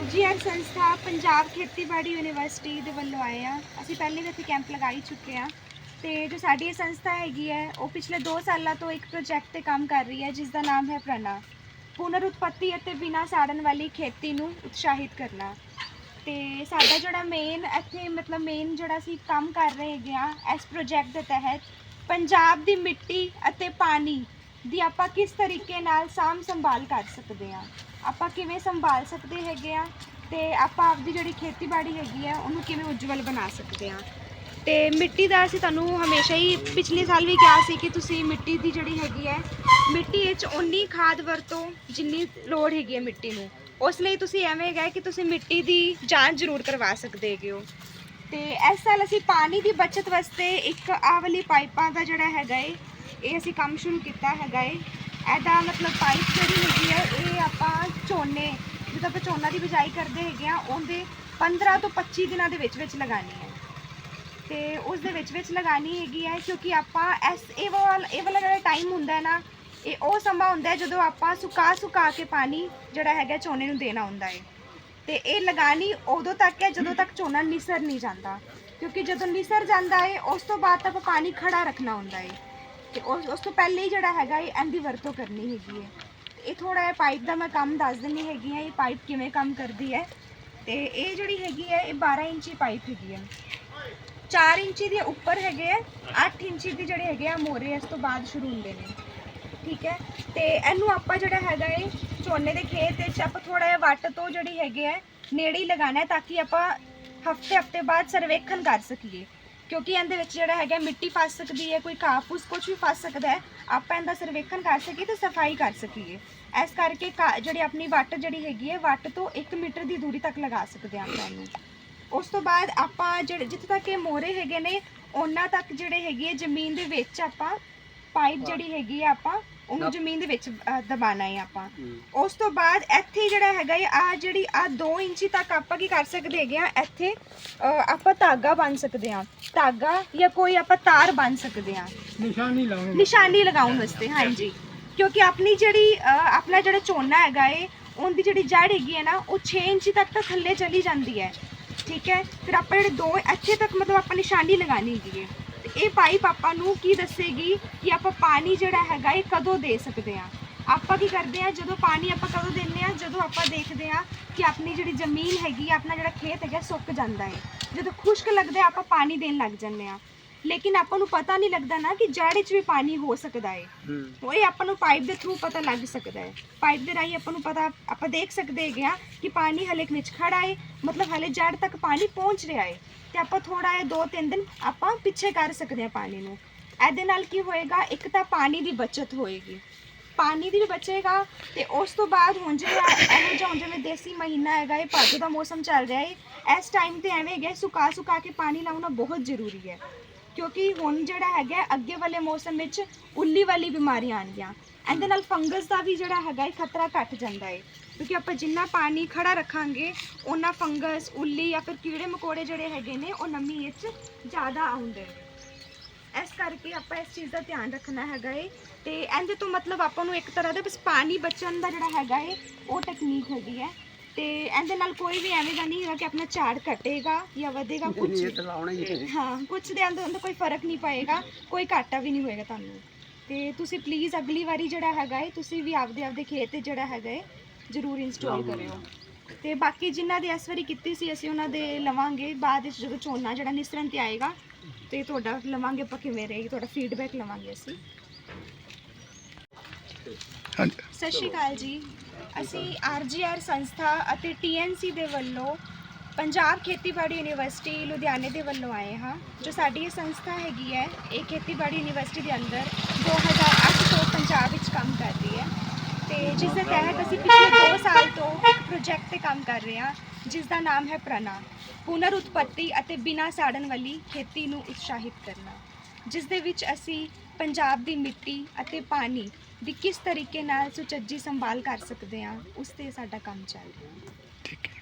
ਆਰਜੀਆਰ ਸੰਸਥਾ ਪੰਜਾਬ ਖੇਤੀਬਾੜੀ ਯੂਨੀਵਰਸਿਟੀ ਦੇ ਵੱਲੋਂ ਆਏ ਆ। ਅਸੀਂ ਪਹਿਲੇ ਵੀ ਇੱਥੇ ਕੈਂਪ ਲਗਾਈ ਚੁੱਕੇ ਆ। ਤੇ ਜੋ ਸਾਡੀ ਇਹ ਸੰਸਥਾ ਹੈਗੀ ਹੈ, ਉਹ ਪਿਛਲੇ 2 ਸਾਲਾਂ ਤੋਂ ਇੱਕ ਪ੍ਰੋਜੈਕਟ ਤੇ ਕੰਮ ਕਰ ਰਹੀ ਹੈ, ਜਿਸ ਦਾ ਨਾਮ ਹੈ ਪ੍ਰਣਾ। ਪੁਨਰ ਉਤਪਤੀ ਅਤੇ ਬਿਨਾਂ ਸਾੜਨ ਵਾਲੀ ਖੇਤੀ ਨੂੰ ਉਤਸ਼ਾਹਿਤ ਕਰਨਾ। ਤੇ ਸਾਡਾ ਜਿਹੜਾ ਮੇਨ ਇੱਥੇ ਮਤਲਬ ਮੇਨ ਜਿਹੜਾ ਅਸੀਂ ਕੰਮ ਕਰ ਰਹੇ ਹੈਗੇ ਆ, ਇਸ ਪ੍ਰੋਜੈਕਟ ਦੇ ਤਹਿਤ ਪੰਜਾਬ ਦੀ ਮਿੱਟੀ ਅਤੇ ਪਾਣੀ ਦੀ ਆਪਾਂ ਕਿਸ ਤਰੀਕੇ ਨਾਲ ਸਾਂਭ ਸੰਭਾਲ ਕਰ ਸਕਦੇ ਆ ਆਪਾਂ ਕਿਵੇਂ ਸੰਭਾਲ ਸਕਦੇ ਹੈਗੇ ਆ ਤੇ ਆਪਾਂ ਆਪਦੀ ਜਿਹੜੀ ਖੇਤੀਬਾੜੀ ਹੈਗੀ ਆ, ਉਹਨੂੰ ਕਿਵੇਂ ਉਜਵਲ ਬਣਾ ਸਕਦੇ ਆ ਤੇ ਮਿੱਟੀ ਦਾ ਅਸੀਂ ਤੁਹਾਨੂੰ ਹਮੇਸ਼ਾ ਹੀ ਪਿਛਲੇ ਸਾਲ ਵੀ ਕਿਹਾ ਸੀ ਕਿ ਤੁਸੀਂ ਮਿੱਟੀ ਦੀ ਜਿਹੜੀ ਹੈਗੀ ਹੈ, ਮਿੱਟੀ ਵਿੱਚ ਉਨੀ ਖਾਦ ਵਰਤੋ ਜਿੰਨੀ ਲੋੜ ਹੈਗੀ ਹੈ ਮਿੱਟੀ ਨੂੰ, ਉਸ ਲਈ ਤੁਸੀਂ ਐਵੇਂ ਹੈਗਾ ਕਿ ਤੁਸੀਂ ਮਿੱਟੀ ਦੀ ਜਾਂਚ ਜ਼ਰੂਰ ਕਰਵਾ ਸਕਦੇ ਹੈਗੇ ਹੋ। ਤੇ ਇਸ ਸਾਲ ਅਸੀਂ ਪਾਣੀ ਦੀ ਬਚਤ ਵਾਸਤੇ ਇੱਕ ਆਹ ਵਾਲੀ ਪਾਈਪਾਂ ਦਾ ਜਿਹੜਾ ਹੈਗਾ ਏ ਇਹ ਅਸੀਂ ਕੰਮ ਸ਼ੁਰੂ ਕੀਤਾ ਹੈਗਾ ਏ। ਇਹਦਾ ਮਤਲਬ ਪਾਈਪ ਜਿਹੜੀ ਹੈਗੀ ਹੈ ਇਹ ਆਪਾਂ ਝੋਨੇ, ਜਦੋਂ ਆਪਾਂ ਝੋਨਾ ਦੀ ਬਿਜਾਈ ਕਰਦੇ ਹੈਗੇ ਆ, ਉਹਦੇ 15 ਤੋਂ 25 ਦਿਨਾਂ ਦੇ ਵਿੱਚ ਵਿੱਚ ਲਗਾਉਣੀ ਹੈ। ਤੇ ਉਸ ਦੇ ਵਿੱਚ ਵਿੱਚ ਲਗਾਣੀ ਹੈਗੀ ਹੈ ਕਿਉਂਕਿ ਆਪਾਂ ਐਸ ਇਹ ਵਾਲਾ ਇਹ ਵਾਲਾ ਜਿਹੜਾ ਟਾਈਮ ਹੁੰਦਾ ਹੈ ਨਾ, ਇਹ ਉਹ ਸਮਾਂ ਹੁੰਦਾ ਜਦੋਂ ਆਪਾਂ ਸੁਕਾ ਸੁਕਾ ਕੇ ਪਾਣੀ ਜਿਹੜਾ ਹੈਗਾ ਝੋਨੇ ਨੂੰ ਦੇਣਾ ਹੁੰਦਾ ਹੈ। ਤੇ ਇਹ ਲਗਾਣੀ ਉਦੋਂ ਤੱਕ ਹੈ ਜਦੋਂ ਤੱਕ ਝੋਨਾ ਨਿਸਰ ਨਹੀਂ ਜਾਂਦਾ। ਕਿਉਂਕਿ ਜਦੋਂ ਨਿਸਰ ਜਾਂਦਾ ਹੈ, ਉਸ ਤੋਂ ਬਾਅਦ ਤੱਕ ਪਾਣੀ ਖੜਾ ਰੱਖਣਾ ਹੁੰਦਾ ਹੈ। ਤੇ ਉਸ ਉਸ ਤੋਂ ਪਹਿਲੇ ਹੀ ਜਿਹੜਾ ਹੈਗਾ ਇਹ ਇਹਦੀ ਵਰਤੋਂ ਕਰਨੀ ਹੈਗੀ ਹੈ। ਤੇ ਇਹ ਥੋੜਾ ਜਿਹਾ ਪਾਈਪ ਦਾ ਮੈਂ ਕੰਮ ਦੱਸ ਦਿੰਦੀ ਹੈਗੀ ਹੈ, ਇਹ ਪਾਈਪ ਕਿਵੇਂ ਕੰਮ ਕਰਦੀ ਹੈ। ਤੇ ਇਹ ਜਿਹੜੀ ਹੈਗੀ ਹੈ, ਇਹ 12 ਇੰਚੀ ਪਾਈਪ ਹੈਗੀ ਹੈ। 4 ਇੰਚੀ ਦੇ ਉੱਪਰ ਹੈਗੇ ਆ 8 ਇੰਚੀ ਦੇ ਜਿਹੜੇ ਹੈਗੇ ਆ ਮੋਰੇ ਇਸ ਤੋਂ ਬਾਅਦ ਸ਼ੁਰੂ ਹੁੰਦੇ ਨੇ। ਠੀਕ ਹੈ? ਤੇ ਇਹਨੂੰ ਆਪਾਂ ਜਿਹੜਾ ਹੈਗਾ ਏ ਝੋਨੇ ਦੇ ਖੇਤ ਵਿੱਚ ਆਪਾਂ ਥੋੜਾ ਜਿਹਾ ਵੱਟ ਤੋਂ ਜਿਹੜੀ ਹੈਗੇ ਆ ਨੇੜੇ ਹੀ ਲਗਾਣਾ ਤਾਂ ਕਿ ਆਪਾਂ ਹਫ਼ਤੇ ਹਫ਼ਤੇ ਬਾਅਦ ਸਰਵੇਖਣ ਕਰ ਸਕੀਏ। ਕਿਉਂਕਿ ਇਹਦੇ ਵਿੱਚ ਜਿਹੜਾ ਹੈਗਾ ਮਿੱਟੀ ਫਸ ਸਕਦੀ ਹੈ, ਕੋਈ ਘਾਹ ਫੂਸ ਕੁਝ ਵੀ ਫਸ ਸਕਦਾ ਹੈ, ਆਪਾਂ ਇਹਦਾ ਸਰਵੇਖਣ ਕਰ ਸਕੀਏ ਤੇ ਸਫ਼ਾਈ ਕਰ ਸਕੀਏ। ਇਸ ਕਰਕੇ ਘਾਹ- ਜਿਹੜੀ ਆਪਣੀ ਵੱਟ ਜਿਹੜੀ ਹੈਗੀ ਹੈ, ਵੱਟ ਤੋਂ 1 ਮੀਟਰ ਦੀ ਦੂਰੀ ਤੱਕ ਲਗਾ ਸਕਦੇ ਹਾਂ ਆਪਾਂ ਇਹਨੂੰ। ਉਸ ਤੋਂ ਬਾਅਦ ਆਪਾਂ ਜਿਹੜੇ ਜਿੱਥੇ ਤੱਕ ਇਹ ਮੋਰੇ ਹੈਗੇ ਨੇ, ਉਹਨਾਂ ਤੱਕ ਜਿਹੜੇ ਹੈਗੇ ਹੈ, ਜ਼ਮੀਨ ਦੇ ਵਿੱਚ ਆਪਾਂ ਪਾਈਪ ਜਿਹੜੀ ਹੈਗੀ ਹੈ ਆਪਾਂ ਉਹਨੂੰ ਜ਼ਮੀਨ ਦੇ ਵਿੱਚ ਅ, ਦਬਾਉਣਾ ਹੈ ਆਪਾਂ। ਉਸ ਤੋਂ ਬਾਅਦ ਇੱਥੇ ਜਿਹੜਾ ਹੈਗਾ ਹੈ ਆ ਜਿਹੜੀ ਆ 2 ਇੰਚੀ ਤੱਕ ਆਪਾਂ ਕੀ ਕਰ ਸਕਦੇ ਹੈਗੇ ਆ ਇੱਥੇ ਆਪਾਂ ਧਾਗਾ ਬੰਨ ਸਕਦੇ ਆ ਧਾਗਾ ਜਾਂ ਕੋਈ ਆਪਾਂ ਤਾਰ ਬੰਨ ਸਕਦੇ ਆ ਨਿਸ਼ਾਨੀ ਲਾਉਣੀ ਨਿਸ਼ਾਨੀ ਲਗਾਉਣ ਵਾਸਤੇ ਹਾਂਜੀ। ਕਿਉਂਕਿ ਆਪਣੀ ਜਿਹੜੀ ਆਪਣਾ ਜਿਹੜਾ ਝੋਨਾ ਹੈਗਾ ਏ ਉਹਦੀ ਜਿਹੜੀ ਜੜ ਹੈਗੀ ਹੈ ਨਾ ਉਹ 6 ਇੰਚੀ ਤੱਕ ਤਾਂ ਥੱਲੇ ਚਲੀ ਜਾਂਦੀ ਹੈ। ਠੀਕ ਹੈ? ਫਿਰ ਆਪਾਂ ਜਿਹੜੇ ਦੋ ਇੱਥੇ ਤੱਕ ਮਤਲਬ ਆਪਾਂ ਨਿਸ਼ਾਨੀ ਲਗਾਣੀ ਹੈਗੀ ਹੈ। ਤੇ ਇਹ ਪਾਈਪ ਆਪਾਂ ਨੂੰ ਕੀ ਦੱਸੇਗੀ ਕਿ ਆਪਾਂ ਪਾਣੀ ਜਿਹੜਾ ਹੈਗਾ ਇਹ ਕਦੋਂ ਦੇ ਸਕਦੇ ਆ ਆਪਾਂ ਕੀ ਕਰਦੇ ਆ ਜਦੋਂ ਪਾਣੀ ਆਪਾਂ ਕਦੋਂ ਦਿੰਨੇ ਆ ਜਦੋਂ ਆਪਾਂ ਦੇਖਦੇ ਆ ਕਿ ਆਪਣੀ ਜਿਹੜੀ ਜ਼ਮੀਨ ਹੈਗੀ, ਆਪਣਾ ਜਿਹੜਾ ਖੇਤ ਹੈਗਾ, ਸੁੱਕ ਜਾਂਦਾ ਹੈ। ਜਦੋਂ ਖੁਸ਼ਕ ਲੱਗਦਾ ਆਪਾਂ ਪਾਣੀ ਦੇਣ ਲੱਗ ਜਾਂਦੇ ਆ ਲੇਕਿਨ ਆਪਾਂ ਨੂੰ ਪਤਾ ਨਹੀਂ ਲੱਗਦਾ ਨਾ ਕਿ ਜੜ ਵਿੱਚ ਵੀ ਪਾਣੀ ਹੋ ਸਕਦਾ ਹੈ। ਉਹ ਇਹ ਆਪਾਂ ਨੂੰ ਪਾਈਪ ਦੇ ਥਰੂ ਪਤਾ ਲੱਗ ਸਕਦਾ ਹੈ। ਪਾਈਪ ਦੇ ਰਾਹੀਂ ਆਪਾਂ ਨੂੰ ਪਤਾ ਆਪਾਂ ਦੇਖ ਸਕਦੇ ਹੈਗੇ ਆ ਕਿ ਪਾਣੀ ਹਲੇ ਵਿੱਚ ਖੜਾ ਹੈ ਮਤਲਬ ਹਲੇ ਜੜ ਤੱਕ ਪਾਣੀ ਪਹੁੰਚ ਰਿਹਾ ਹੈ। ਤੇ ਆਪਾਂ ਥੋੜਾ ਦੋ ਤਿੰਨ ਦਿਨ ਆਪਾਂ ਪਿੱਛੇ ਕਰ ਸਕਦੇ ਹਾਂ ਪਾਣੀ ਨੂੰ। ਇਹਦੇ ਨਾਲ ਕੀ ਹੋਏਗਾ ਇੱਕ ਤਾਂ ਪਾਣੀ ਦੀ ਬਚਤ ਹੋਏਗੀ। ਪਾਣੀ ਦੀ ਵੀ ਬਚੇਗਾ ਤੇ ਉਸ ਤੋਂ ਬਾਅਦ ਹੁਣ ਜਿਹੜਾ ਇਹੋ ਜਿਹਾ ਹੁਣ ਜਿਵੇਂ ਦੇਸੀ ਮਹੀਨਾ ਹੈਗਾ ਇਹ ਭਾਦੋ ਦਾ ਮੌਸਮ ਚੱਲ ਰਿਹਾ ਹੈ ਇਸ ਟਾਈਮ ਤੇ ਐਵੇਂ ਹੈਗਾ ਸੁਕਾ ਸੁਕਾ ਕੇ ਪਾਣੀ ਲਾਉਣਾ ਬਹੁਤ ਜ਼ਰੂਰੀ ਹੈ। ਕਿਉਂਕਿ ਹੁਣ ਜਿਹੜਾ ਹੈਗਾ ਅੱਗੇ ਵਾਲੇ ਮੌਸਮ ਵਿੱਚ ਉੱਲੀ ਵਾਲੀ ਬਿਮਾਰੀਆਂ ਆਣਗੀਆਂ ਇਹਦੇ ਨਾਲ ਫੰਗਸ ਦਾ ਵੀ ਜਿਹੜਾ ਹੈਗਾ ਇਹ ਖਤਰਾ ਘਟ ਜਾਂਦਾ ਹੈ। ਕਿਉਂਕਿ ਆਪਾਂ ਜਿੰਨਾ ਪਾਣੀ ਖੜਾ ਰੱਖਾਂਗੇ ਉਹਨਾਂ ਫੰਗਸ, ਉੱਲੀ ਜਾਂ ਫਿਰ ਕੀੜੇ ਮਕੌੜੇ ਜਿਹੜੇ ਹੈਗੇ ਨੇ, ਉਹ ਨਮੀ ਵਿੱਚ ਜ਼ਿਆਦਾ ਆਉਂਦੇ ਨੇ। ਇਸ ਕਰਕੇ ਆਪਾਂ ਇਸ ਚੀਜ਼ ਦਾ ਧਿਆਨ ਰੱਖਣਾ ਹੈਗਾ ਏ। ਤੇ ਇਹਦੇ ਤੋਂ ਮਤਲਬ ਆਪਾਂ ਨੂੰ ਇੱਕ ਤਰ੍ਹਾਂ ਦਾ ਬਸ ਪਾਣੀ ਬਚਣ ਦਾ ਜਿਹੜਾ ਹੈਗਾ ਏ, ਉਹ ਟੈਕਨੀਕ ਹੈਗੀ ਹੈ। ਤੇ ਇਹਦੇ ਨਾਲ ਕੋਈ ਵੀ ਐਵੇਂ ਦਾ ਨਹੀਂ ਹੈਗਾ ਕਿ ਆਪਣਾ ਝਾੜ ਘਟੇਗਾ ਜਾਂ ਵਧੇਗਾ ਕੁਝ ਲਾਉਣਾ ਹੀ ਹਾਂ। ਕੁਝ ਦੇ ਅੰਦਰ ਅੰਦਰ ਕੋਈ ਫ਼ਰਕ ਨਹੀਂ ਪਏਗਾ ਕੋਈ ਘਾਟਾ ਵੀ ਨਹੀਂ ਹੋਏਗਾ ਤੁਹਾਨੂੰ। ਤੇ ਤੁਸੀਂ ਪਲੀਜ਼ ਅਗਲੀ ਵਾਰੀ ਜਿਹੜਾ ਹੈਗਾ ਏ ਤੁਸੀਂ ਵੀ ਆਪਦੇ ਆਪਦੇ ਖੇਤ ਤੇ ਜਿਹੜਾ ਹੈਗਾ ਏ ਜ਼ਰੂਰ ਇੰਸਟਾਲ ਕਰਿਓ। ਤੇ ਬਾਕੀ ਜਿਨ੍ਹਾਂ ਦੇ ਇਸ ਵਾਰੀ ਕੀਤੀ ਸੀ ਅਸੀਂ ਉਹਨਾਂ ਦੇ ਲਵਾਂਗੇ। ਬਾਅਦ ਵਿੱਚ ਜਦੋਂ ਝੋਨਾ ਜਿਹੜਾ ਨਿਸਰਨ ਤੇ ਆਏਗਾ ਤੇ ਤੁਹਾਡਾ ਲਵਾਂਗੇ ਆਪਾਂ ਕਿਵੇਂ ਰਹੇਗੀ ਤੁਹਾਡਾ ਫੀਡਬੈਕ ਲਵਾਂਗੇ ਅਸੀਂ। ਹਾਂਜੀ। ਸਤਿ ਸ਼੍ਰੀ ਅਕਾਲ ਜੀ। ਅਸੀਂ ਆਰਜੀਆਰ ਸੰਸਥਾ ਅਤੇ ਟੀਐਨਸੀ ਦੇ ਵੱਲੋਂ ਪੰਜਾਬ ਖੇਤੀਬਾੜੀ ਯੂਨੀਵਰਸਿਟੀ ਲੁਧਿਆਣੇ ਦੇ ਵੱਲੋਂ ਆਏ ਹਾਂ, ਜੋ ਸਾਡੀ ਇਹ ਸੰਸਥਾ ਹੈਗੀ ਹੈ, ਇਹ ਖੇਤੀਬਾੜੀ ਯੂਨੀਵਰਸਿਟੀ ਦੇ ਅੰਦਰ 2008 ਤੋਂ ਪੰਜਾਬ ਵਿੱਚ ਕੰਮ ਕਰ ਰਹੀ ਹੈ। ਤੇ ਜਿਸ ਦੇ ਤਹਿਤ ਅਸੀਂ ਪਿਛਲੇ 2 ਸਾਲ ਤੋਂ ਇੱਕ ਪ੍ਰੋਜੈਕਟ ਤੇ ਕੰਮ ਕਰ ਰਹੇ ਹਾਂ, ਜਿਸ ਦਾ ਨਾਮ ਹੈ ਪ੍ਰਣਾ, ਪੁਨਰ ਉਤਪਤੀ ਅਤੇ ਬਿਨਾਂ ਸਾੜਨ ਵਾਲੀ ਖੇਤੀ ਨੂੰ ਉਤਸ਼ਾਹਿਤ ਕਰਨਾ, ਜਿਸ ਦੇ ਵਿੱਚ ਅਸੀਂ ਪੰਜਾਬ ਦੀ ਮਿੱਟੀ ਅਤੇ ਪਾਣੀ ਦੀ ਕਿਸ ਤਰੀਕੇ ਨਾਲ ਸੁਚੱਜੀ ਸੰਭਾਲ ਕਰ ਸਕਦੇ ਹਾਂ, ਉਸ ਤੇ ਸਾਡਾ ਕੰਮ ਚੱਲ ਰਿਹਾ। ਹੈ ਠੀਕ ਹੈ।